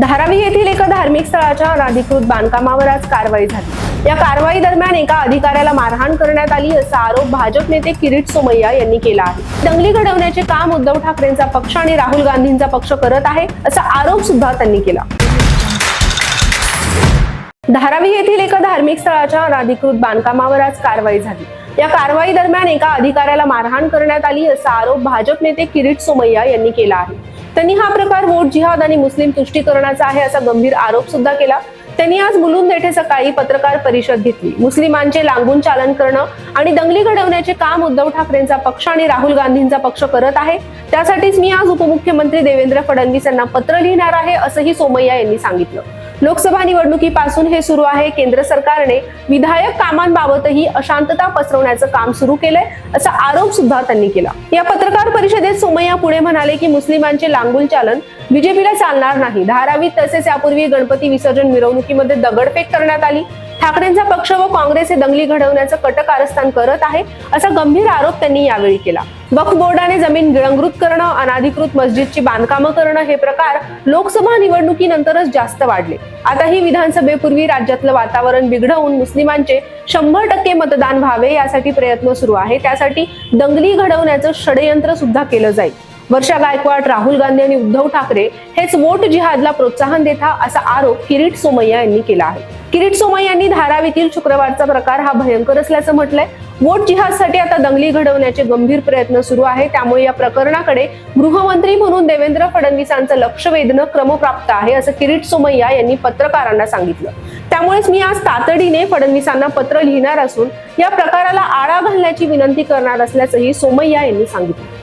धारावी येथील एका धार्मिक स्थळाच्या अनाधिकृत बांधकामावर आज कारवाई झाली. या कारवाई दरम्यान एका अधिकाऱ्याला मारहाण करण्यात आली असा आरोप भाजप नेते किरीट सोमय्या यांनी केला आहे. दंगली घडवण्याचे काम उद्धव ठाकरेंचा पक्ष आणि राहुल गांधींचा पक्ष करत आहे असा आरोप सुद्धा त्यांनी केला. धारावी येथील एका धार्मिक स्थळाच्या अनाधिकृत बांधकामावर आज कारवाई झाली. या कारवाई दरम्यान एका अधिकाऱ्याला मारहाण करण्यात आली असा आरोप भाजप नेते किरीट सोमय्या यांनी केला आहे. त्यांनी हा प्रकार वोट जिहाद आणि मुस्लिम तुष्टीकरणाचा आहे असा गंभीर आरोप सुद्धा केला. त्यांनी आज मुलुंद येथे सकाळी पत्रकार परिषद घेतली. मुस्लिमांचे लांबून चालन करणं आणि दंगली घडवण्याचे काम उद्धव ठाकरेंचा पक्ष आणि राहुल गांधींचा पक्ष करत आहे. त्यासाठीच मी आज उपमुख्यमंत्री देवेंद्र फडणवीस यांना पत्र लिहिणार आहे असंही सोमय्या यांनी सांगितलं. लोकसभा निवडणुकीपासून हे सुरू आहे. केंद्र सरकारने विधायक कामांबाबतही अशांतता पसरवण्याचं काम सुरू केलंय असा आरोप सुद्धा त्यांनी केला. या पत्रकार परिषदेत सोमय्या पुढे म्हणाले की मुस्लिमांचे लांगुल चालन बीजेपीला चालणार नाही. धारावीत तसेच यापूर्वी गणपती विसर्जन मिरवणुकीमध्ये दगडफेक करण्यात आली. ठाकरेंचा पक्ष व काँग्रेस हे दंगली घडवण्याचं कट कारस्थान करत आहे असा गंभीर आरोप त्यांनी यावेळी केला. वक्फ बोर्डाने जमीन गिळंकृत करणं अनाधिकृत मस्जिदची बांधकामं करणं हे प्रकार लोकसभा निवडणुकीनंतरच जास्त वाढले. आताही विधानसभेपूर्वी राज्यातलं वातावरण बिघडवून मुस्लिमांचे शंभर टक्के मतदान व्हावे यासाठी प्रयत्न सुरू आहे. त्यासाठी दंगली घडवण्याचं षडयंत्र सुद्धा केलं जाईल. वर्षा गायकवाड राहुल गांधी आणि उद्धव ठाकरे हेच वोट जिहादला प्रोत्साहन देता असा आरोप किरीट सोमय्या यांनी केला आहे. किरीट सोमा यांनी धारावीतील शुक्रवारचा प्रकार हा भयंकर असल्याचं म्हटलंय. वोट जिहादसाठी आता दंगली घडवण्याचे गंभीर प्रयत्न सुरू आहे. त्यामुळे या प्रकरणाकडे गृहमंत्री म्हणून देवेंद्र फडणवीसांचं लक्ष वेधणं क्रमप्राप्त आहे असं किरीट सोमय्या यांनी पत्रकारांना सांगितलं. त्यामुळेच मी आज तातडीने फडणवीसांना पत्र लिहिणार असून या प्रकाराला आळा घालण्याची विनंती करणार असल्याचंही सोमय्या यांनी सांगितलं.